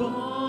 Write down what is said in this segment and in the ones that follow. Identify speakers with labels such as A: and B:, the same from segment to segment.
A: або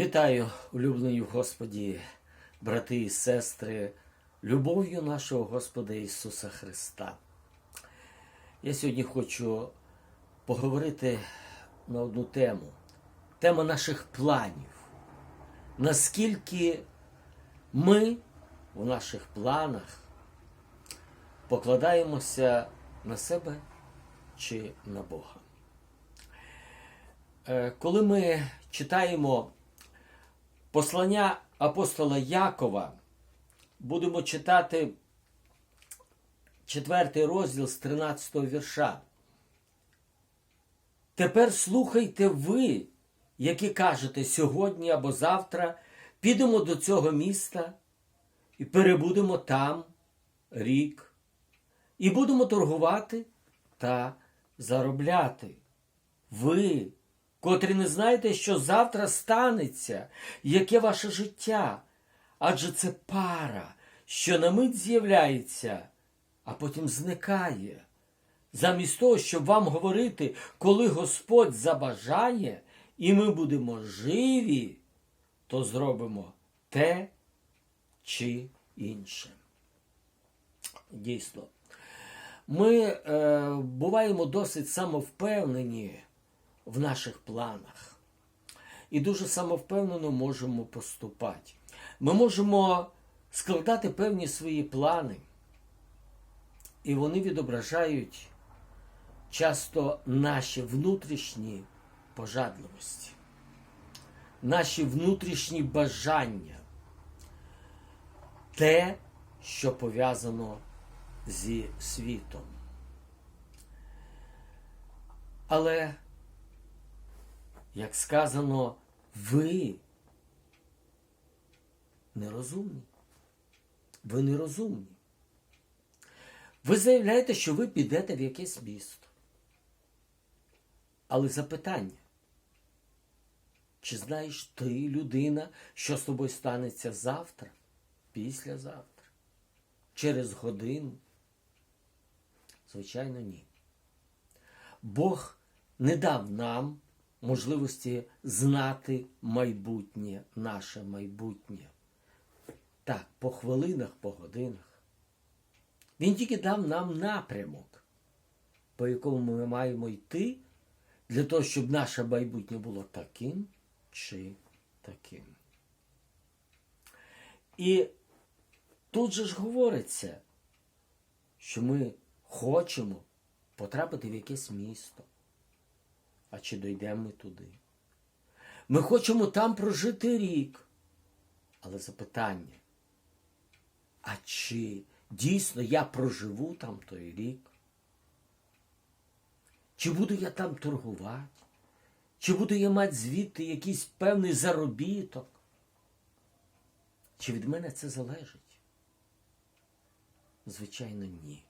B: Вітаю, улюблені в Господі, брати і сестри, любов'ю нашого Господа Ісуса Христа. Я сьогодні хочу поговорити на одну тему. Тема наших планів. Наскільки ми у наших планах покладаємося на себе чи на Бога. Е, Коли ми читаємо послання апостола Якова, будемо читати четвертий розділ з 13 вірша. Тепер слухайте ви, які кажете сьогодні або завтра, підемо до цього міста і перебудемо там рік, і будемо торгувати та заробляти. Ви, котрі не знаєте, що завтра станеться, яке ваше життя, адже це пара, що на мить з'являється, а потім зникає. Замість того, щоб вам говорити, коли Господь забажає, і ми будемо живі, то зробимо те чи інше. Дійсно, ми е, буваємо досить самовпевнені в наших планах. І дуже самовпевнено можемо поступати. Ми можемо складати певні свої плани, і вони відображають часто наші внутрішні пожадливості, наші внутрішні бажання, те, що пов'язано зі світом. Але, як сказано, ви нерозумні. Ви нерозумні. Ви заявляєте, що ви підете в якесь місто. Але запитання, чи знаєш ти, людина, що з тобою станеться завтра, післязавтра, через годину? Звичайно, ні. Бог не дав нам можливості знати майбутнє, наше майбутнє. Так, по хвилинах, по годинах. Він тільки дав нам напрямок, по якому ми маємо йти, для того, щоб наше майбутнє було таким чи таким. І тут же ж говориться, що ми хочемо потрапити в якесь місто. А чи дійдемо ми туди? Ми хочемо там прожити рік. Але запитання, а чи дійсно я проживу там той рік? Чи буду я там торгувати? Чи буду я мати звідти якийсь певний заробіток? Чи від мене це залежить? Звичайно, ні.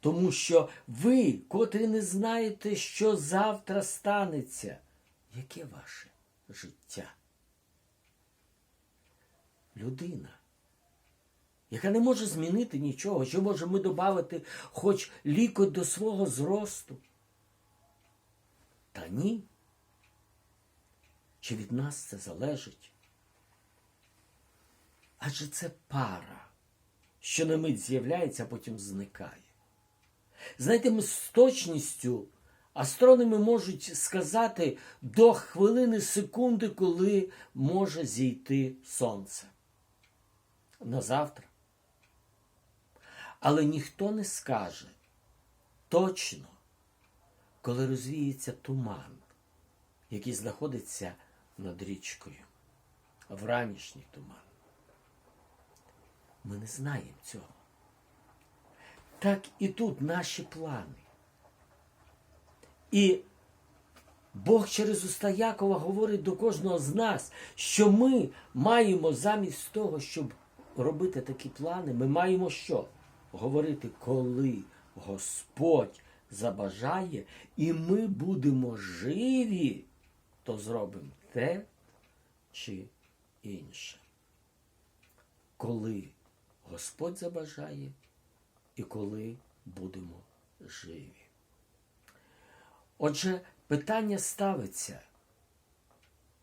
B: Тому що ви, котрі не знаєте, що завтра станеться, яке ваше життя? Людина, яка не може змінити нічого, що може ми додати хоч ліко до свого зросту? Та ні. Чи від нас це залежить? Адже це пара, що на мить з'являється, а потім зникає. Знаєте, ми з точністю астрономи можуть сказати до хвилини секунди, коли може зійти сонце. На завтра. Але ніхто не скаже точно, коли розвіється туман, який знаходиться над річкою, вранішній туман. Ми не знаємо цього. Так і тут наші плани. І Бог через уста Якова говорить до кожного з нас, що ми маємо замість того, щоб робити такі плани, ми маємо що? Говорити, коли Господь забажає, і ми будемо живі, то зробимо те чи інше. Коли Господь забажає і коли будемо живі. Отже, питання ставиться.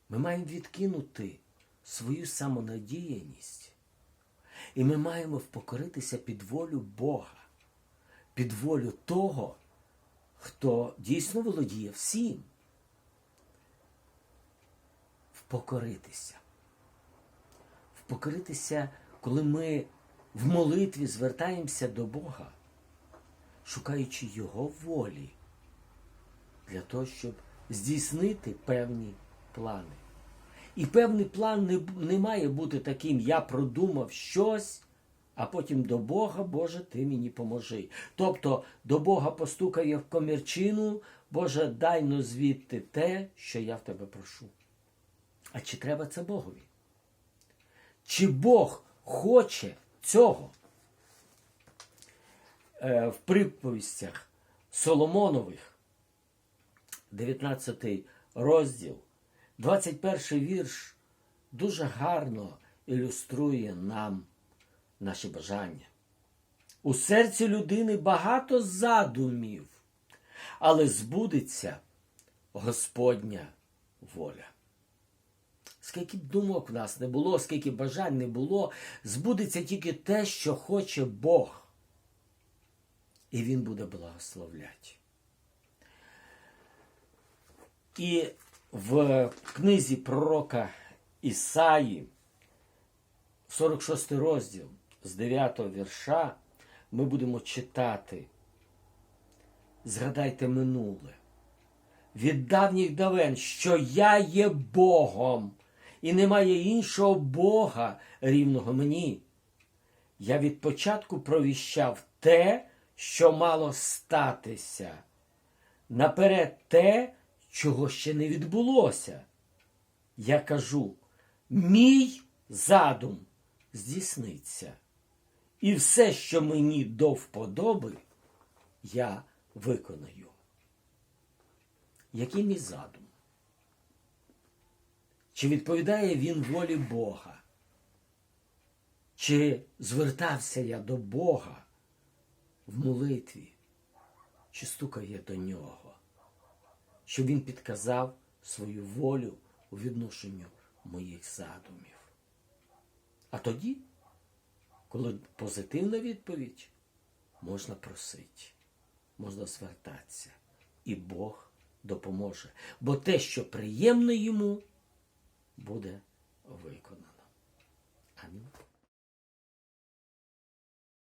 B: Ми маємо відкинути свою самонадіяність, і ми маємо впокоритися під волю Бога, під волю того, хто дійсно володіє всім. Впокоритися. Впокоритися, коли ми в молитві звертаємося до Бога, шукаючи Його волі для того, щоб здійснити певні плани. І певний план не, не має бути таким, я продумав щось, а потім до Бога, Боже, ти мені поможи. Тобто до Бога постукає в комірчину, Боже, дай но звідти те, що я в тебе прошу. А чи треба це Богові? Чи Бог хоче цього? Е, в приповістях Соломонових, 19 розділ, 21 вірш дуже гарно ілюструє нам наші бажання. У серці людини багато задумів, але збудеться Господня воля. Скільки б думок в нас не було, скільки бажань не було, збудеться тільки те, що хоче Бог. І Він буде благословляти. І в книзі пророка Ісаї, 46 розділ з 9 вірша, ми будемо читати. Згадайте минуле. Від давніх давен, що я є Богом, і немає іншого Бога рівного мені. Я від початку провіщав те, що мало статися, наперед те, чого ще не відбулося. Я кажу, мій задум здійсниться, і все, що мені до вподоби, я виконаю. Який мій задум? Чи відповідає він волі Бога? Чи звертався я до Бога в молитві? Чи стукав я до нього? що він підказав свою волю у відношенню моїх задумів. А тоді, коли позитивна відповідь, можна просити, можна звертатися, і Бог допоможе. Бо те, що приємне йому, буде виконано. Амінь.